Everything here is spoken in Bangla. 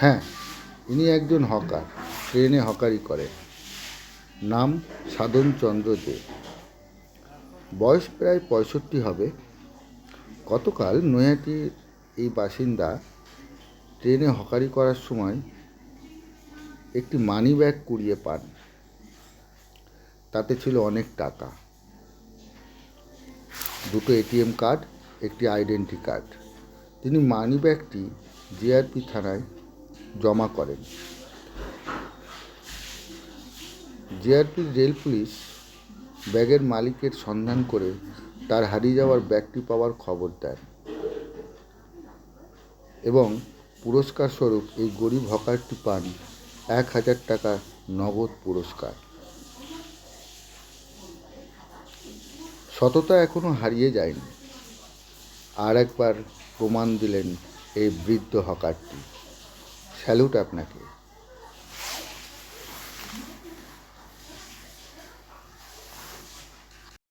হ্যাঁ ইনি একজন হকার, ট্রেনে হকারি করেন নাম সাধন চন্দ্র দে। বয়স প্রায় পঁয়ষট্টি হবে। গতকাল নৈহাটির এই বাসিন্দা ট্রেনে হকারি করার সময় একটি মানি ব্যাগ কুড়িয়ে পান। তাতে ছিল অনেক টাকা। দুটো এটিএম কার্ড, একটি আইডেন্টি কার্ড। তিনি মানি ব্যাগটি জিআরপি থানায় জমা করেন। জিআরপি রেল পুলিশ ব্যাগের মালিকের সন্ধান করে তার হারিয়ে যাওয়ার ব্যাগটি পাওয়ার খবর দেন। এবং পুরস্কার স্বরূপ এই গরিব হকারটি পান এক হাজার টাকা নগদ পুরস্কার। সততা এখনও হারিয়ে যায়নি। আর একবার প্রমাণ দিলেন এই বৃদ্ধ হকারটি। স্যালুট আপনাকে